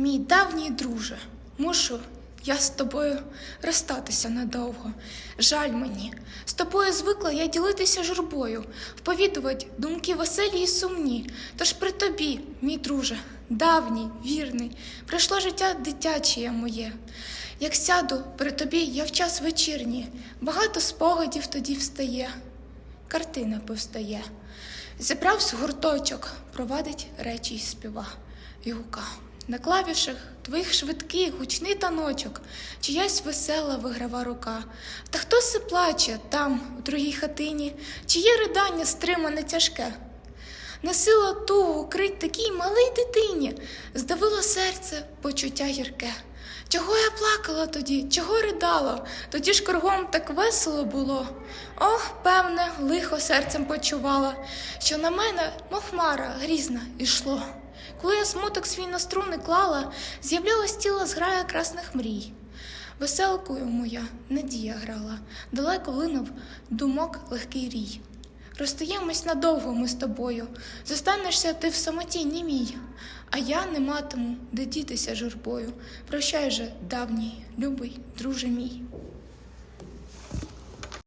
Мій давній друже, мушу я з тобою розстатися надовго. Жаль мені, з тобою звикла я ділитися журбою, вповідувати думки веселі і сумні. Тож при тобі, мій друже, давній, вірний, прийшло життя дитяче моє. Як сяду при тобі, я в час вечірній, багато спогадів тоді встає, картина повстає. Зібрався гурточок, провадить речі й співа, і гука. На клавішах твоїх швидкий, гучний таночок, чиясь весела виграва рука. Та хто се плаче там, у другій хатині, чиє ридання стримане тяжке? Несила тугу крить такій малій дитині, здавило серце почуття гірке. Чого я плакала тоді, чого ридала? Тоді ж кругом так весело було. Ох, певне, лихо серцем почувала, що на мене, мов хмара, грізна ішло. Коли я смуток свій на струни клала, з'являлась тіло зграя красних мрій. Веселкою моя надія грала, далеко линув думок легкий рій. Розстаємось надовго ми з тобою, зостанешся ти в самоті німій, а я не матиму де дітися журбою. Прощай же, давній, любий, друже мій.